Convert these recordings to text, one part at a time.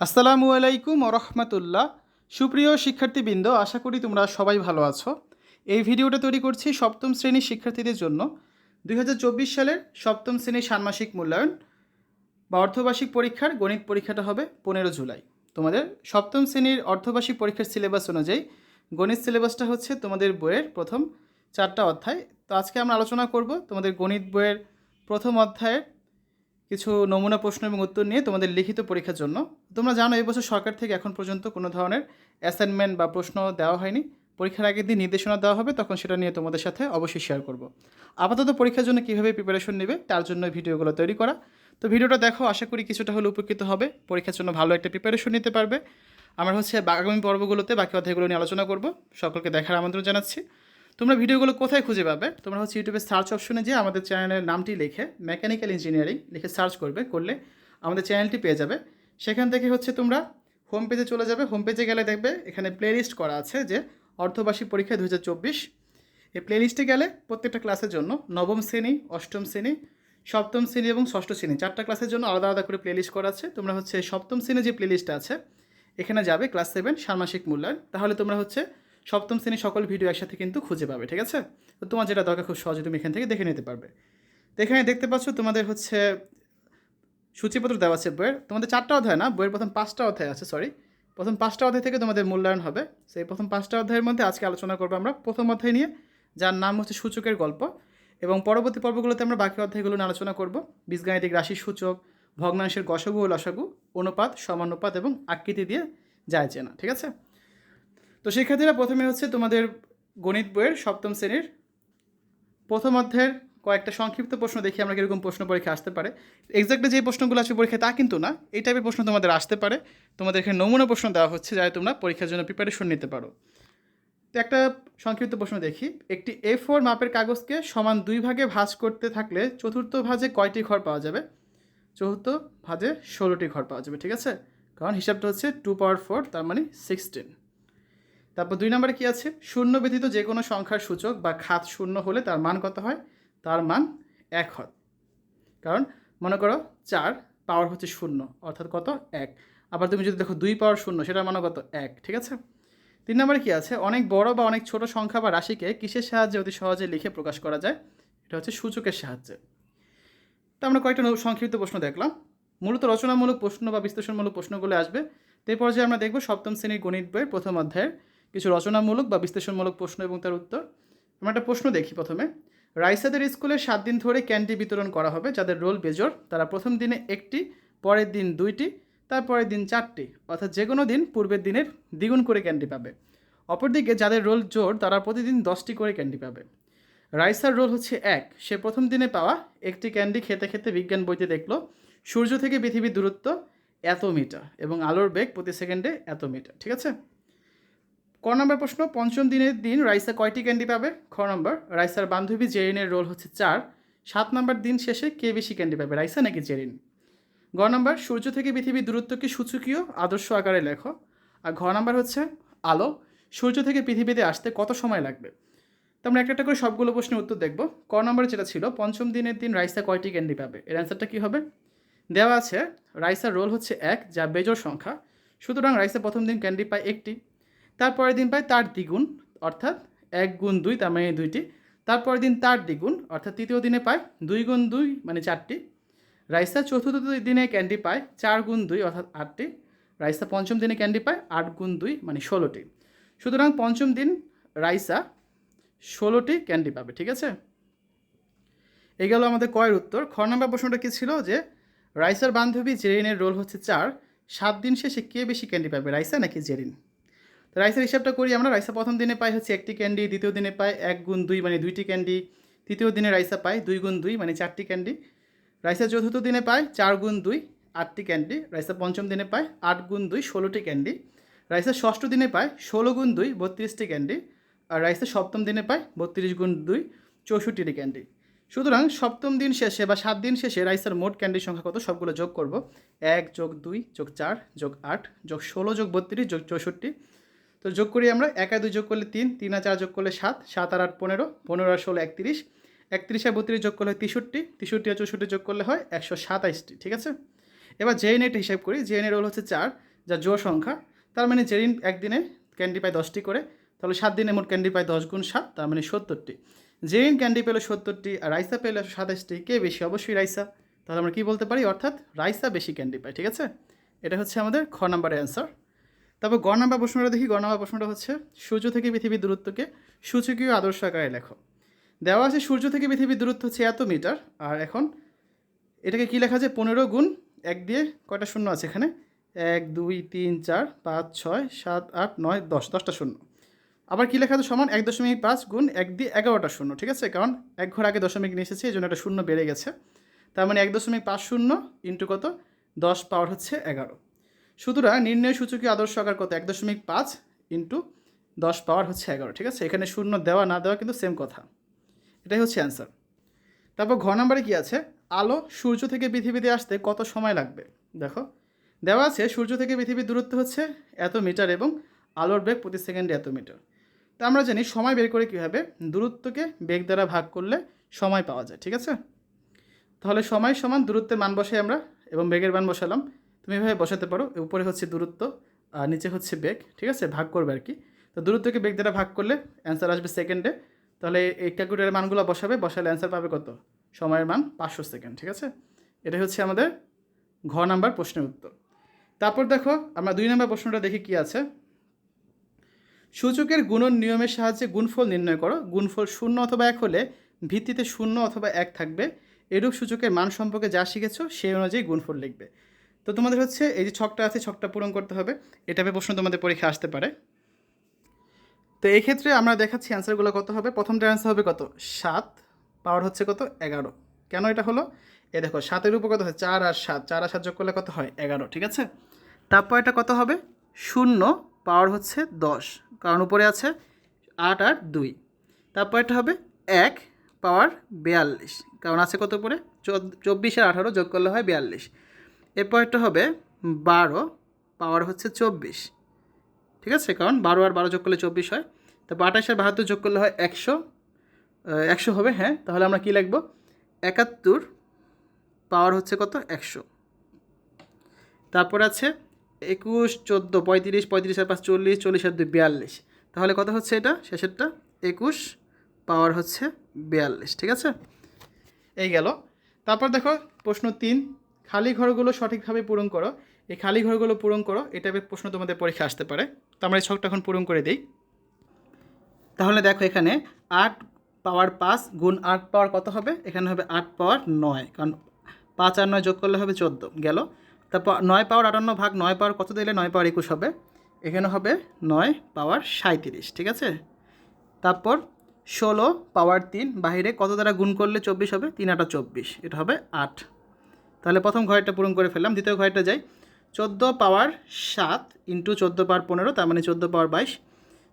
আসসালামু আলাইকুম রহমতুল্লাহ। সুপ্রিয় শিক্ষার্থীবৃন্দ, আশা করি তোমরা সবাই ভালো আছো। এই ভিডিওটা তৈরি করছি সপ্তম শ্রেণির শিক্ষার্থীদের জন্য। দুই হাজার চব্বিশ সালের সপ্তম শ্রেণির ষান্মাসিক মূল্যায়ন বা অর্ধবার্ষিক পরীক্ষার গণিত পরীক্ষাটা হবে পনেরো জুলাই। তোমাদের সপ্তম শ্রেণির অর্ধবার্ষিক পরীক্ষার সিলেবাস অনুযায়ী গণিত সিলেবাসটা হচ্ছে তোমাদের বইয়ের প্রথম চারটা অধ্যায়। তো আজকে আমরা আলোচনা করব তোমাদের গণিত বইয়ের প্রথম অধ্যায়ের কিছু নমুনা প্রশ্ন এবং উত্তর নিয়ে তোমাদের লিখিত পরীক্ষার জন্য। তোমরা জানো এবছর সরকার থেকে এখন পর্যন্ত কোনো ধরনের অ্যাসাইনমেন্ট বা প্রশ্ন দেওয়া হয়নি। পরীক্ষার আগের দিন নির্দেশনা দেওয়া হবে, তখন সেটা নিয়ে তোমাদের সাথে অবশ্যই শেয়ার করব। আপাতত পরীক্ষার জন্য কীভাবে প্রিপারেশন নেবে, তার জন্য ভিডিওগুলো তৈরি করা। তো ভিডিওটা দেখো, আশা করি কিছুটা হলে উপকৃত হবে। পরীক্ষার জন্য ভালো একটা প্রিপারেশন নিতে পারবে। আমরা হচ্ছে আগামী পর্বগুলোতে বাকি অধ্যায়গুলো নিয়ে আলোচনা করব। সকলকে দেখার আমন্ত্রণ জানাচ্ছি। তোমরা ভিডিওগুলো কোথায় খুঁজে পাবে? তোমরা হচ্ছে ইউটিউবে সার্চ অপশনে যে আমাদের চ্যানেলের নামটি লিখে মেকানিক্যাল ইঞ্জিনিয়ারিং লিখে সার্চ করবে, করলে আমাদের চ্যানেলটি পেয়ে যাবে। সেখান থেকে হচ্ছে তোমরা হোম পেজে চলে যাবে। হোম পেজে গেলে দেখবে এখানে প্লেলিস্ট করা আছে যে অর্ধবার্ষিক পরীক্ষা দু হাজার চব্বিশ। এই প্লেলিস্টে গেলে প্রত্যেকটা ক্লাসের জন্য নবম শ্রেণি, অষ্টম শ্রেণি, সপ্তম শ্রেণি এবং ষষ্ঠ শ্রেণি চারটা ক্লাসের জন্য আলাদা আলাদা করে প্লেলিস্ট করা আছে। তোমরা হচ্ছে সপ্তম শ্রেণি যে প্লেলিস্টটা আছে, এখানে যাবে ক্লাস সেভেন ষান্মাসিক মূল্যায়ন। তাহলে তোমরা হচ্ছে সপ্তম শ্রেণির সকল ভিডিও একসাথে কিন্তু খুঁজে পাবে, ঠিক আছে? তো তোমার যেটা দরকার খুব সহজে তুমি এখান থেকে দেখে নিতে পারবে। তো এখানে দেখতে পাচ্ছ তোমাদের হচ্ছে সূচিপত্র দেওয়া আছে বইয়ের। তোমাদের চারটা অধ্যায় না? বইয়ের প্রথম পাঁচটা অধ্যায় আছে সরি প্রথম পাঁচটা অধ্যায় থেকে তোমাদের মূল্যায়ন হবে। সেই প্রথম পাঁচটা অধ্যায়ের মধ্যে আজকে আলোচনা করব আমরা প্রথম অধ্যায় নিয়ে, যার নাম হচ্ছে সূচকের গল্প। এবং পরবর্তী পর্বগুলোতে আমরা বাকি অধ্যায়গুলো নিয়ে আলোচনা করব। বীজগাণিতিক রাশি সূচক, ভগ্নাংশের গসগু ও লসাগু, অনুপাত, সমানুপাত এবং আকৃতি দিয়ে যায় চেনা ঠিক আছে? তো শিক্ষার্থীরা প্রথমে হচ্ছে তোমাদের গণিত বইয়ের সপ্তম শ্রেণির প্রথম অধ্যায়ের কয়েকটা সংক্ষিপ্ত প্রশ্ন দেখি আমরা কীরকম প্রশ্ন পরীক্ষা আসতে পারে। এক্সাক্টলি যে প্রশ্নগুলো আছে পরীক্ষায় তা কিন্তু না, এই টাইপের প্রশ্ন তোমাদের আসতে পারে। তোমাদের এখানে নমুনা প্রশ্ন দেওয়া হচ্ছে যাতে তোমরা পরীক্ষার জন্য প্রিপারেশন নিতে পারো। তো একটা সংক্ষিপ্ত প্রশ্ন দেখি, একটি এ ফোর মাপের কাগজকে সমান দুই ভাগে ভাঁজ করতে থাকলে চতুর্থ ভাজে কয়টি ঘর পাওয়া যাবে? চতুর্থ ভাজে ষোলোটি ঘর পাওয়া যাবে, ঠিক আছে? কারণ হিসাবটা হচ্ছে টু পাওয়ার ফোর তার মানে সিক্সটিন তারপর দুই নম্বরে কী আছে? শূন্য ব্যতীত যে কোনো সংখ্যার সূচক বা খাত শূন্য হলে তার মান কত হয়? তার মান এক হয়। কারণ মনে করো চার, পাওয়ার হচ্ছে শূন্য, অর্থাৎ কত? এক। আবার তুমি যদি দেখো দুই পাওয়ার শূন্য, সেটার মানে কত? এক, ঠিক আছে? তিন নম্বরে কী আছে? অনেক বড় বা অনেক ছোট সংখ্যা বা রাশিকে কিসের সাহায্যে অতি সহজে লিখে প্রকাশ করা যায়? এটা হচ্ছে সূচকের সাহায্যে। তো আমরা কয়েকটা সংক্ষিপ্ত প্রশ্ন দেখলাম। মূলত রচনামূলক প্রশ্ন বা বিশ্লেষণমূলক প্রশ্নগুলো আসবে। તે পর্যায়ে আমরা দেখব সপ্তম শ্রেণির গণিত বইয়ের প্রথম অধ্যায়ের কিছু রচনামূলক বা বিশ্লেষণমূলক প্রশ্ন এবং তার উত্তর। আমরা একটা প্রশ্ন দেখি প্রথমে। রাইসাদের স্কুলে সাত দিন ধরে ক্যান্ডি বিতরণ করা হবে, যাদের রোল বেজোর তারা প্রথম দিনে একটি, পরের দিন দুইটি, তারপরের দিন চারটি। অর্থাৎ যে কোনো দিন পূর্বের দিনের দ্বিগুণ করে ক্যান্ডি পাবে। অপরদিকে যাদের রোল জোর তারা প্রতিদিন দশটি করে ক্যান্ডি পাবে। রাইসার রোল হচ্ছে এক। সে প্রথম দিনে পাওয়া একটি ক্যান্ডি খেতে খেতে বিজ্ঞান বইতে দেখল, সূর্য থেকে পৃথিবীর দূরত্ব এত মিটার এবং আলোর বেগ প্রতি সেকেন্ডে এত মিটার। ঠিক আছে? ক নম্বর প্রশ্ন, পঞ্চম দিনের দিন রাইসা কয়টি ক্যান্ডি পাবে? খ নম্বর, রাইসার বান্ধবী জেরিনের রোল হচ্ছে চার। সাত নম্বর দিন শেষে কে বেশি ক্যান্ডি পাবে, রাইসা নাকি জেরিন? গ নম্বর, সূর্য থেকে পৃথিবীর দূরত্বকে সূচকীয়? আদর্শ আকারে লেখো। আর ঘ নম্বর হচ্ছে আলো। সূর্য থেকে পৃথিবীতে আসতে কত সময় লাগবে? তো আমরা একটা একটা করে সবগুলো প্রশ্নের উত্তর দেখব। ক নম্বরে যেটা ছিল, পঞ্চম দিনের দিন রাইসা কয়টি ক্যান্ডি পাবে? এর অ্যান্সারটা কী হবে? দেওয়া আছে, রাইসার রোল হচ্ছে এক, যা বেজোর সংখ্যা। সুতরাং রাইসা প্রথম দিন ক্যান্ডি পায় একটি। তারপরের দিন পায় তার দ্বিগুণ, অর্থাৎ এক গুণ দুই, তার মানে দুইটি। তারপরের দিন তার দ্বিগুণ, অর্থাৎ তৃতীয় দিনে পায় দুই গুণ দুই মানে চারটি। রাইসা চতুর্থ দিনে ক্যান্ডি পায় চার গুণ দুই, অর্থাৎ আটটি। রাইসা পঞ্চম দিনে ক্যান্ডি পায় আট গুণ দুই মানে ষোলোটি। সুতরাং পঞ্চম দিন রাইসা ষোলোটি ক্যান্ডি পাবে, ঠিক আছে? এই গেল আমাদের কয়ের উত্তর। খ নম্বর প্রশ্নটা কী ছিল? যে রাইসার বান্ধবী জেরিনের রোল হচ্ছে চার। সাত দিন শেষে কে বেশি ক্যান্ডি পাবে, রাইসা নাকি জেরিন? তো রাইসের হিসাবটা করি আমরা। রাইসা প্রথম দিনে পাই হচ্ছে একটি ক্যান্ডি, দ্বিতীয় দিনে পায় এক গুণ দুই মানে দুইটি ক্যান্ডি। তৃতীয় দিনে রাইসা পায় দুই গুণ দুই মানে চারটি ক্যান্ডি। রাইসা চতুর্থ দিনে পায় চার গুণ দুই, আটটি ক্যান্ডি। রাইসা পঞ্চম দিনে পায় আট গুণ দুই, ষোলোটি ক্যান্ডি। রাইসা ষষ্ঠ দিনে পায় ষোলো গুণ দুই, বত্রিশটি ক্যান্ডি। আর রাইসা সপ্তম দিনে পায় বত্রিশ গুণ দুই, চৌষট্টিটি ক্যান্ডি। সুতরাং সপ্তম দিন শেষে বা সাত দিন শেষে রাইসার মোট ক্যান্ডির সংখ্যা কত সবগুলো যোগ করব। এক যোগ দুই যোগ চার যোগ আট যোগ ষোলো যোগ বত্রিশ যোগ চৌষট্টি তো যোগ করি আমরা। এক আর দুই যোগ করলে তিন তিন আর চার যোগ করলে সাত সাত আর আট পনেরো পনেরো আর ষোলো একত্রিশ। একত্রিশ আর বত্রিশ যোগ করলে হয় তেষট্টি তেষট্টি আর চৌষট্টি যোগ করলে হয় একশো সাতাইশটি, ঠিক আছে? এবার জেএন এটা হিসাব করি জেএন এর রোল হচ্ছে চার, যা জোড় সংখ্যা, তার মানে জেরিন একদিনে ক্যান্ডি পায় দশটি করে, তাহলে সাত দিনে মোট ক্যান্ডি পায় দশ গুণ সাত, তার মানে সত্তরটি। জেরিন ক্যান্ডি পেল সত্তরটি আর রাইসা পেল সাতাশটি কে বেশি? অবশ্যই রাইসা। তাহলে আমরা কী বলতে পারি? অর্থাৎ রাইসা বেশি ক্যান্ডি পায়, ঠিক আছে? এটা হচ্ছে আমাদের খ নাম্বারের অ্যান্সার তারপর গ নাম্বার প্রশ্নটা দেখি গ নাম্বার প্রশ্নটা হচ্ছে সূর্য থেকে পৃথিবীর দূরত্বকে সূচকীয় আদর্শ আকারে লেখো। দেওয়া আছে সূর্য থেকে পৃথিবীর দূরত্ব হচ্ছে এত মিটার, আর এখন এটাকে কী লেখা যায়? পনেরো গুণ এক দিয়ে কয়টা শূন্য আছে এখানে? এক, দুই, তিন, চার, পাঁচ, ছয়, সাত, আট, নয়, দশ, দশটা শূন্য। আবার কী লেখা আছে? সমান এক দশমিক পাঁচ গুণ এক দিয়ে এগারোটা শূন্য, ঠিক আছে? কারণ এক ঘর আগে দশমিক নিয়ে এসেছে, এই জন্য একটা শূন্য বেড়ে গেছে। তার মানে এক দশমিক পাঁচ শূন্য ইন্টু কত? দশ পাওয়ার হচ্ছে এগারো। সুতরাং নির্ণয় সূচকীয় আদর্শ আকার কত? এক দশমিক পাঁচ ইন্টু দশ পাওয়ার হচ্ছে এগারো, ঠিক আছে? এখানে শূন্য দেওয়া, না দেওয়া কিন্তু সেম কথা। এটাই হচ্ছে অ্যান্সার তারপর ঘ নাম্বারে কী আছে? আলো সূর্য থেকে পৃথিবীতে আসতে কত সময় লাগবে? দেখো, দেওয়া আছে সূর্য থেকে পৃথিবীর দূরত্ব হচ্ছে এত মিটার এবং আলোর বেগ প্রতি সেকেন্ডে এত মিটার তা আমরা জানি সময় বের করে কীভাবে? দূরত্বকে বেগ দ্বারা ভাগ করলে সময় পাওয়া যায়, ঠিক আছে? তাহলে সময় সমান দূরত্বের মান বসাই আমরা এবং বেগের মান বসালাম। তুমি এভাবে বসাতে পারো উপরে হচ্ছে দূরত্ব, আর নিচে হচ্ছে বেগ, ঠিক আছে? ভাগ করবে আর কি। তো দূরত্বকে বেগ দ্বারা ভাগ করলে অ্যান্সার আসবে সেকেন্ডে তাহলে এই ক্যালকুলেটারের মানগুলো বসাবে, বসালে অ্যান্সার পাবে কত? সময়ের মান পাঁচশো সেকেন্ড ঠিক আছে? এটাই হচ্ছে আমাদের ঘ নাম্বার প্রশ্নের উত্তর। তারপর দেখো, আমরা দুই নাম্বার প্রশ্নটা দেখি কি আছে। সূচকের গুণন নিয়মের সাহায্যে গুণফল নির্ণয় করো। গুণফল শূন্য অথবা এক হলে ভিত্তিতে শূন্য অথবা এক থাকবে। এরূপ সূচকের মান সম্পর্কে যা শিখেছো, সেই অনুযায়ী গুণফল লিখবে। তো তোমাদের হচ্ছে এই যে ছকটা আছে, ছকটা পূরণ করতে হবে। এটা প্রশ্ন তোমাদের পরীক্ষা আসতে পারে। তো এই ক্ষেত্রে আমরা দেখাচ্ছি অ্যান্সারগুলো কত হবে। প্রথমটা অ্যান্সার হবে কত? সাত। পাওয়ার হচ্ছে কত? এগারো। কেন এটা হলো? এ দেখো, সাতের উপর কত হয়? চার আর সাত। চার আর সাত যোগ করলে কত হয়? এগারো, ঠিক আছে? তারপর এটা কত হবে? শূন্য। পাওয়ার হচ্ছে দশ। কারণ উপরে আছে আট আর দুই। তারপর এটা হবে এক। পাওয়ার বিয়াল্লিশ। কারণ আছে কত উপরে? চব্বিশ আর আঠারো যোগ করলে হয় বিয়াল্লিশ। এরপর একটা হবে বারো, পাওয়ার হচ্ছে চব্বিশ। ঠিক আছে? কারণ বারো আর বারো যোগ করলে চব্বিশ হয়। তারপর আঠাশ আর বাহাত্তর যোগ করলে হয় একশো। একশো হবে হ্যাঁ? তাহলে আমরা কী লিখব? একাত্তর, পাওয়ার হচ্ছে কত? একশো। তারপর আছে একুশ, চোদ্দ, পঁয়ত্রিশ পঁয়ত্রিশ আর পাঁচ, চল্লিশ চল্লিশ আর দুই, বিয়াল্লিশ। তাহলে কত হচ্ছে এটা? শেষেরটা, একুশ, পাওয়ার হচ্ছে বিয়াল্লিশ। ঠিক আছে? এই গেল। তারপর দেখো প্রশ্ন তিন। খালি ঘরগুলো সঠিকভাবে পূরণ করো। এই খালি ঘরগুলো পূরণ করো, এটা প্রশ্ন তোমাদের পরীক্ষা আসতে পারে। তো আমরা এই ছকটা এখন পূরণ করে দিই। তাহলে দেখো এখানে আট পাওয়ার পাঁচ গুণ আট পাওয়ার কত হবে? এখানে হবে আট পাওয়ার নয়, কারণ পাঁচ আর নয় যোগ করলে হবে চোদ্দ, গেল? তারপর নয় পাওয়ার আটান্ন ভাগ নয় পাওয়ার কত দিলে? নয় পাওয়ার একুশ হবে। এখানে হবে নয় পাওয়ার সাঁত্রিশ ঠিক আছে? তারপর ষোলো পাওয়ার তিন, বাহিরে কত দ্বারা গুণ করলে চব্বিশ হবে? তিন আটা চব্বিশ, এটা হবে আট। তাহলে প্রথম ঘরটা পূরণ করে ফেললাম, দ্বিতীয় ঘরটা যাই। চোদ্দ পাওয়ার সাত ইন্টু চোদ্দ পাওয়ার পনেরো, তার মানে চোদ্দ পাওয়ার বাইশ।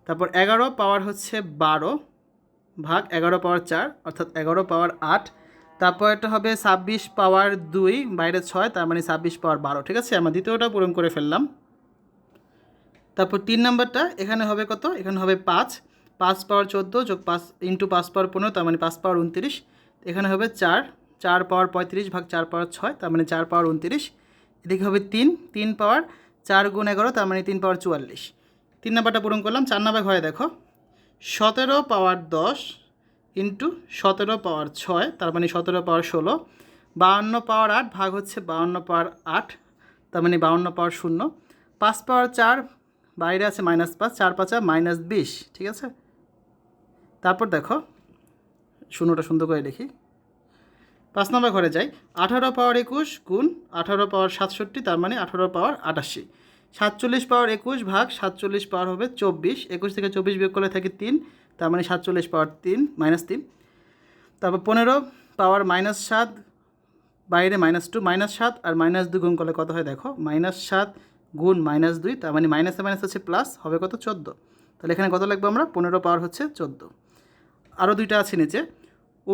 তারপর এগারো পাওয়ার হচ্ছে বারো ভাগ এগারো পাওয়ার চার, অর্থাৎ এগারো পাওয়ার আট। তারপর এটা হবে ছাব্বিশ পাওয়ার দুই বাইরে ছয়, তার মানে ছাব্বিশ পাওয়ার বারো, ঠিক আছে? আমরা দ্বিতীয়টা পূরণ করে ফেললাম। তারপর তিন নম্বরটা, এখানে হবে কত? এখানে হবে পাঁচ। পাঁচ পাওয়ার চোদ্দ যোগ পাঁচ ইন্টু পাঁচ পাওয়ার পনেরো, তার মানে পাঁচ পাওয়ার উনত্রিশ। এখানে হবে চার চার পাওয়ার পঁয়ত্রিশ ভাগ চার পাওয়ার ছয়, তার মানে চার পাওয়ার উনত্রিশ। এদিকে হবে তিন তিন পাওয়ার চার গুণ এগারো, তার মানে তিন পাওয়ার চুয়াল্লিশ। তিন নাম্বারটা পূরণ করলাম, চার নাম্বার ঘরে দেখো। সতেরো পাওয়ার দশ ইন্টু সতেরো পাওয়ার ছয়, তার মানে সতেরো পাওয়ার ষোলো। বাউন্ন পাওয়ার আট ভাগ হচ্ছে বাউন্ন পাওয়ার আট, তার মানে বাউন্ন পাওয়ার শূন্য। পাঁচ পাওয়ার চার, বাইরে আছে মাইনাস পাঁচ, চার পাঁচা মাইনাস বিশ, ঠিক আছে? তারপর দেখো, শূন্যটা সুন্দর করে লিখি পাঁচ নম্বর ঘরে যাই। আঠারো পাওয়ার একুশ গুণ আঠারো পাওয়ার সাতষট্টি, তার মানে আঠারো পাওয়ার আটাশি। সাতচল্লিশ পাওয়ার একুশ ভাগ সাতচল্লিশ পাওয়ার হবে চব্বিশ। একুশ থেকে চব্বিশ বিয়োগ করলে থাকে তিন, তার মানে সাতচল্লিশ পাওয়ার তিন, মাইনাস তিন। তারপর পনেরো পাওয়ার মাইনাস সাত, বাইরে মাইনাস টু, মাইনাস সাত, আর মাইনাস দুই গুণ করলে কত হয় দেখো? মাইনাস সাত গুণ মাইনাস দুই, তার মানে মাইনাসে মাইনাস হচ্ছে প্লাস, হবে কত? চোদ্দ। তাহলে এখানে কত লাগবে আমরা? পনেরো পাওয়ার হচ্ছে চোদ্দ। আরও দুইটা আছে নিচে।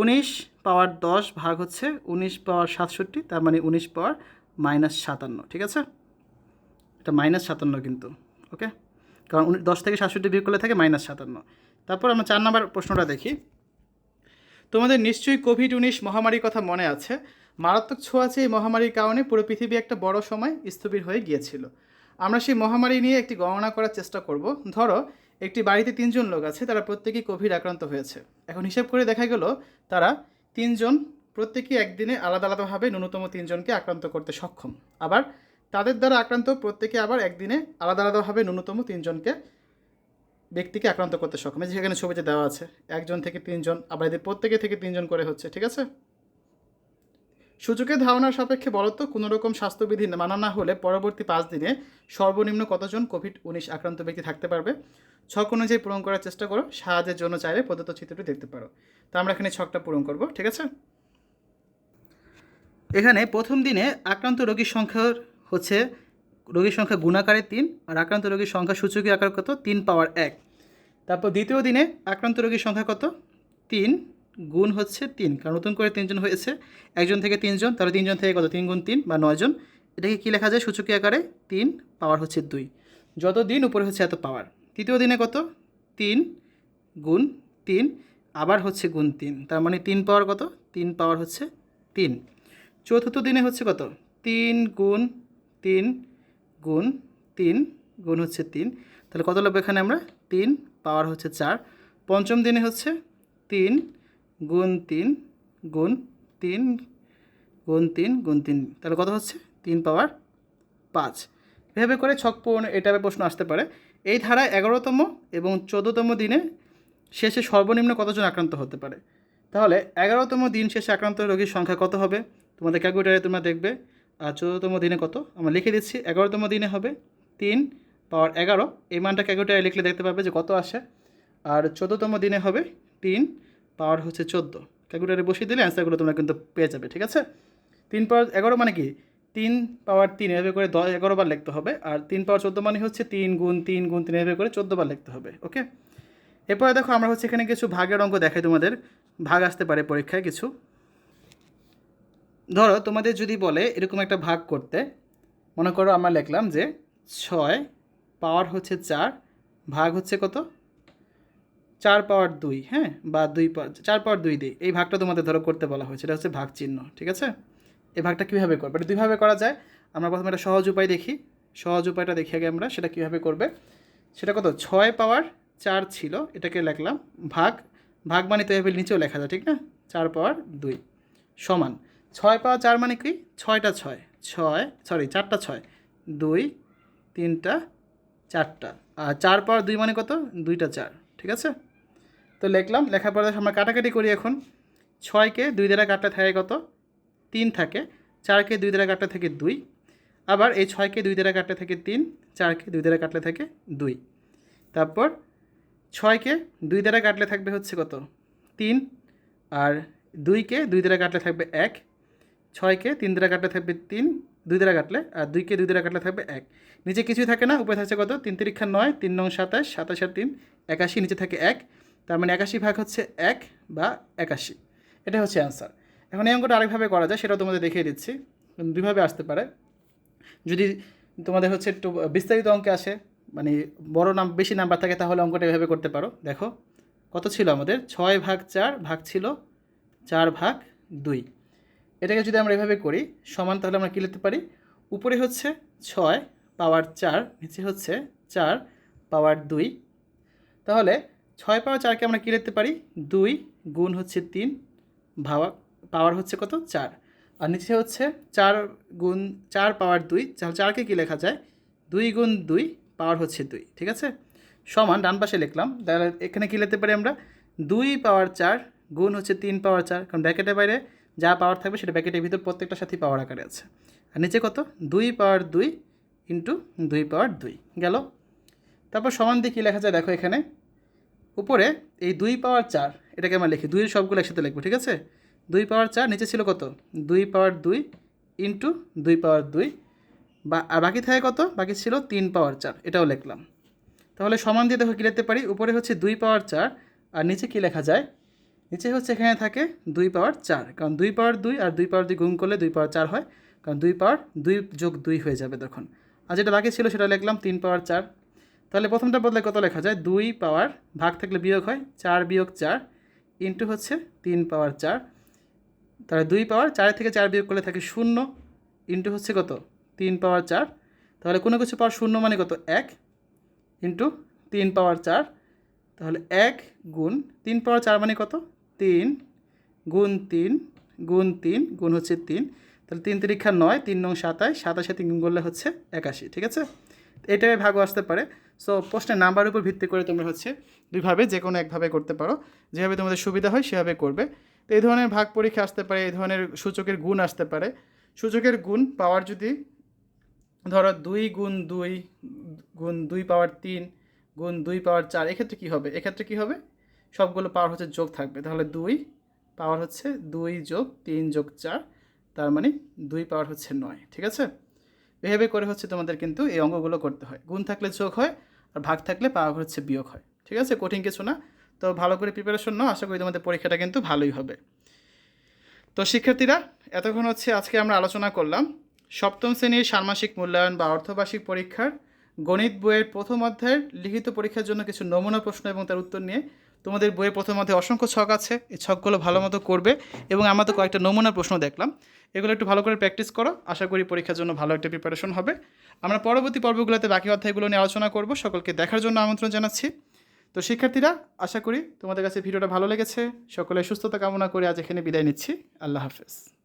উনিশ পাওয়ার দশ ভাগ হচ্ছে উনিশ পাওয়ার সাতষট্টি, তার মানে উনিশ পাওয়ার মাইনাস সাতান্ন, ঠিক আছে? এটা মাইনাস সাতান্ন কিন্তু, ওকে? কারণ দশ থেকে সাতষট্টি বিয়োগ করলে থাকে মাইনাস সাতান্ন। তারপর আমরা চার নম্বর প্রশ্নটা দেখি। তোমাদের নিশ্চয়ই কোভিড উনিশ মহামারীর কথা মনে আছে। মারাত্মক ছোঁয়াচে এই মহামারীর কারণে পুরো পৃথিবী একটা বড় সময় স্থবির হয়ে গিয়েছিল। আমরা সেই মহামারী নিয়ে একটি গণনা করার চেষ্টা করব। ধরো একটি বাড়িতে তিনজন লোক আছে, তারা প্রত্যেকেই কোভিড আক্রান্ত হয়েছে। এখন হিসাব করে দেখা গেল, তারা তিনজন প্রত্যেকেই একদিনে আলাদা আলাদাভাবে ন্যূনতম তিনজনকে আক্রান্ত করতে সক্ষম। আবার তাদের দ্বারা আক্রান্ত প্রত্যেকে আবার একদিনে আলাদা আলাদাভাবে ন্যূনতম তিনজনকে ব্যক্তিকে আক্রান্ত করতে সক্ষম। এই যে এখানে ছবিতে দেওয়া আছে, একজন থেকে তিনজন, আবার এদের প্রত্যেকে থেকে তিনজন করে হচ্ছে, ঠিক আছে? সূচকের ধারণার সাপেক্ষে বলতো কোনো রকম স্বাস্থ্যবিধি মানা না হলে পরবর্তী পাঁচ দিনে সর্বনিম্ন কতজন কোভিড উনিশ আক্রান্ত ব্যক্তি থাকতে পারবে? ছক অনুযায়ী পূরণ করার চেষ্টা করো, সাহায্যের জন্য চাইলে প্রদত্ত চিত্রটি দেখতে পারো। তো আমরা এখানে ছকটা পূরণ করব, ঠিক আছে? এখানে প্রথম দিনে আক্রান্ত রোগীর সংখ্যা হচ্ছে, রোগীর সংখ্যা গুণাকারে তিন আর আক্রান্ত রোগীর সংখ্যা সূচকীয় আকার কত? তিন পাওয়ার এক। তারপর দ্বিতীয় দিনে আক্রান্ত রোগীর সংখ্যা কত? তিন গুণ হচ্ছে তিন, কারণ নতুন করে তিনজন হয়েছে। একজন থেকে তিনজন, তাহলে তিনজন থেকে কত? তিন গুণ তিন বা নয়জন এটাকে কী লেখা যায়? সূচকীয় আকারে তিন, পাওয়ার হচ্ছে দুই। যত দিন উপরে হচ্ছে এত পাওয়ার। তৃতীয় দিনে কত? তিন গুণ তিন, আবার হচ্ছে গুণ তিন। তার মানে তিন পাওয়ার কত? তিন পাওয়ার হচ্ছে তিন। চতুর্থ দিনে হচ্ছে কত? তিন গুণ তিন গুণ তিন গুণ হচ্ছে তিন। তাহলে কত লাগবে এখানে আমরা? তিন, পাওয়ার হচ্ছে চার। পঞ্চম দিনে হচ্ছে তিন গুণ তিন গুণ তিন গুণ তিন গুণ তিন। তাহলে কত হচ্ছে? তিন পাওয়ার পাঁচ। এভাবে করে ছক পূরণ এটা প্রশ্ন আসতে পারে। এই ধারায় এগারোতম এবং চোদ্দোতম দিনে শেষে সর্বনিম্ন কতজন আক্রান্ত হতে পারে? তাহলে এগারোতম দিন শেষে আক্রান্ত রোগীর সংখ্যা কত হবে? তোমাদের ক্যালকুলেটারে তোমরা দেখবে। আর চোদ্দতম দিনে কত? আমরা লিখে দিচ্ছি, এগারোতম দিনে হবে তিন পাওয়ার এগারো। এই মানটা ক্যালকুলেটারে লিখলে দেখতে পাবে যে কত আসে। আর চোদ্দোতম দিনে হবে তিন পাওয়ার হচ্ছে চোদ্দ। ক্যালকুলেটারে বসিয়ে দিলে অ্যান্সারগুলো তোমরা কিন্তু পেয়ে যাবে, ঠিক আছে? তিন পাওয়ার এগারো মানে কি? তিন পাওয়ার তিন এভাবে করে দশ, এগারো বার লিখতে হবে। আর তিন পাওয়ার চোদ্দ মানে হচ্ছে তিন গুণ তিন গুণ তিন এভাবে করে চোদ্দ বার লিখতে হবে, ওকে? এরপরে দেখো আমরা হচ্ছে এখানে কিছু ভাগের অঙ্ক দেখাই তোমাদের। ভাগ আসতে পারে পরীক্ষায় কিছু। ধরো তোমাদের যদি বলে এরকম একটা ভাগ করতে, মনে করো আমরা লিখলাম যে ছয় পাওয়ার হচ্ছে চার, ভাগ হচ্ছে কত? চার পাওয়ার দুই হ্যাঁ? বা দুই পাওয়ার চার পাওয়ার দুই দিই এই ভাগটা তোমাদের ধরো করতে বলা হয়েছে এটা হচ্ছে ভাগ চিহ্ন ঠিক আছে? এই ভাগটা কীভাবে করবে? এটা দুইভাবে করা যায়। আমরা প্রথমে একটা সহজ উপায় দেখি। সহজ উপায়টা দেখি আগে আমরা, সেটা কীভাবে করবে? সেটা কত? ছয় পাওয়ার চার ছিল, এটাকে লেখলাম ভাগ। ভাগ মানে তো এভাবে নিচেও লেখা যায়, ঠিক না? চার পাওয়ার দুই সমান। ছয় পাওয়ার চার মানে কি? ছয়টা ছয়। ছয় সরি চারটা ছয়। দুই, তিনটা, চারটা। আর চার পাওয়ার দুই মানে কত? দুইটা চার, ঠিক আছে? তো লিখলাম, লেখার পরে আমরা কাটাকাটি করি এখন। ছয়কে দুই দ্বারা কাটলে থাকে কত? তিন থাকে। চারকে দুই দ্বারা কাটলে থেকে দুই। আবার এই ছয়কে দুই দ্বারা কাটলে থেকে তিন চারকে দুই দ্বারা কাটলে থাকে দুই। তারপর ছয়কে দুই দ্বারা কাটলে থাকবে হচ্ছে কত? তিন। আর দুইকে দুই দ্বারা কাটলে থাকবে এক। ছয়কে তিন দ্বারা কাটলে থাকবে তিন, দুই দ্বারা কাটলে, আর দুইকে দুই দ্বারা কাটলে থাকবে এক। নিচে কিছুই থাকে না উপরে থাকছে কত? তিন তিরিক্ষা নয়, তিন নং সাতাশ সাতাশ আর তিন, একাশি, নিচে থাকে এক। তার মানে একাশি ভাগ হচ্ছে এক বা একাশি। এটা হচ্ছে অ্যান্সার এখন এই অঙ্কটা আরেকভাবে করা যায়, সেটাও তোমাদের দেখিয়ে দিচ্ছি। দুইভাবে আসতে পারে। যদি তোমাদের হচ্ছে একটু বিস্তারিত অঙ্কে আসে মানে বড় নাম, বেশি নাম্বার থাকে, তাহলে অঙ্কটা এভাবে করতে পারো। দেখো, কত ছিল আমাদের? ছয় ভাগ চার ভাগ ছিল চার ভাগ দুই। এটাকে যদি আমরা এভাবে করি, সমান তাহলে আমরা কী লিখতে পারি? উপরে হচ্ছে ছয় পাওয়ার চার, নিচে হচ্ছে চার পাওয়ার দুই। তাহলে ছয় পাওয়ার চারকে আমরা কী লিখতে পারি? দুই গুণ হচ্ছে তিন ভাওয়া পাওয়ার হচ্ছে কত? চার। আর নিচে হচ্ছে চার গুণ চার পাওয়ার দুই চারকে কী লেখা যায়? দুই গুণ দুই, পাওয়ার হচ্ছে দুই, ঠিক আছে? সমান, ডান পাশে লিখলাম। তাহলে এখানে কী লিখতে পারি আমরা? দুই পাওয়ার চার গুণ হচ্ছে তিন পাওয়ার চার, কারণ ব্র্যাকেটের বাইরে যা পাওয়ার থাকবে সেটা ব্র্যাকেটের ভিতর প্রত্যেকটার সাথেই পাওয়ার আকারে আছে। আর নিচে কত? দুই পাওয়ার দুই ইন্টু দুই পাওয়ার দুই, গেল? তারপর সমান দিয়ে কী লেখা যায়? দেখো এখানে। উপরে এই দুই পাওয়ার চার এটাকে আমরা লিখি দুইয়ের সবগুলো একসাথে লিখব ঠিক আছে দুই পাওয়ার চার নিচে ছিল কত দুই পাওয়ার দুই ইন্টু দুই পাওয়ার দুই বা আর বাকি থাকে কত বাকি ছিল তিন পাওয়ার চার এটাও লিখলাম তাহলে সমান দিয়ে দেখো কী লিখতে পারি উপরে হচ্ছে দুই পাওয়ার চার আর নিচে কী লেখা যায় নিচে হচ্ছে এখানে থাকে দুই পাওয়ার চার কারণ দুই পাওয়ার দুই আর দুই পাওয়ার দুই গুণ করলে দুই পাওয়ার চার হয় কারণ দুই পাওয়ার দুই যোগ দুই হয়ে যাবে তখন আর যেটা বাকি ছিল সেটা লিখলাম তিন পাওয়ার চার তাহলে প্রথমটা বদলে কত লেখা যায়? দুই পাওয়ার ভাগ থাকলে বিয়োগ হয়, চার বিয়োগ চার ইন্টু হচ্ছে তিন পাওয়ার চার। তাহলে দুই পাওয়ার চার থেকে চার বিয়োগ করলে থাকে শূন্য ইন্টু হচ্ছে কত? তিন পাওয়ার চার। তাহলে কোনো কিছু পাওয়ার শূন্য মানে কত? এক ইন্টু তিন পাওয়ার চার। তাহলে এক গুণ তিন পাওয়ার চার মানে কত? তিন গুণ তিন গুণ তিন গুণ হচ্ছে তিন। তাহলে তিন তিরিক্ষা নয়, তিন নং সাতাশ, সাতাশে তিন গুণ করলে হচ্ছে একাশি, ঠিক আছে? এটাই ভাগও আসতে পারে। সো প্রশ্নের নাম্বারের উপর ভিত্তি করে তোমরা হচ্ছে দুইভাবে যে কোনো একভাবে করতে পারো। যেভাবে তোমাদের সুবিধা হয়, সেভাবে করবে। তো এই ধরনের ভাগ পরীক্ষা আসতে পারে, এই ধরনের সূচকের গুণ আসতে পারে। সূচকের গুণ পাওয়ার যদি ধরো দুই গুণ দুই গুণ দুই পাওয়ার তিন, গুণ দুই পাওয়ার চার, এক্ষেত্রে কী হবে? এক্ষেত্রে কী হবে? সবগুলো পাওয়ার হচ্ছে যোগ থাকবে। তাহলে দুই পাওয়ার হচ্ছে দুই যোগ তিন যোগ চার, তার মানে দুই পাওয়ার হচ্ছে নয়, ঠিক আছে? এভাবে করে হচ্ছে তোমাদের কিন্তু এই অঙ্গগুলো করতে হয়। গুণ থাকলে যোগ হয়, আর ভাগ থাকলে পাওয়া হচ্ছে বিয়োগ হয়। ঠিক আছে? কঠিন কিছু না। তো ভালো করে প্রিপারেশন নাও, আশা করি তোমাদের পরীক্ষাটা কিন্তু ভালোই হবে। তো শিক্ষার্থীরা, এতক্ষণ হচ্ছে আজকে আমরা আলোচনা করলাম সপ্তম শ্রেণির ষান্মাসিক মূল্যায়ন বা অর্ধবার্ষিক পরীক্ষার গণিত বইয়ের প্রথম অধ্যায়ের লিখিত পরীক্ষার জন্য কিছু নমুনা প্রশ্ন এবং তার উত্তর নিয়ে তোমাদের বইয়ের প্রথম মধ্যে অসংখ্য ছক আছে। এই ছকগুলো ভালো মতো করবে এবং আমরা তো কয়েকটা নমুনা প্রশ্ন দেখলাম। এগুলো একটু ভালো করে প্র্যাকটিস করো। আশা করি পরীক্ষার জন্য ভালো একটা প্রিপারেশন হবে। আমরা পরবর্তী পর্বগুলোতে বাকি অধ্যায়গুলো নিয়ে আলোচনা করব। সকলকে দেখার জন্য আমন্ত্রণ জানাচ্ছি। তো শিক্ষার্থীরা, আশা করি তোমাদের কাছে ভিডিওটা ভালো লেগেছে। সকলে সুস্থতা কামনা করে আজ এখানে বিদায় নিচ্ছি। আল্লাহ হাফেজ।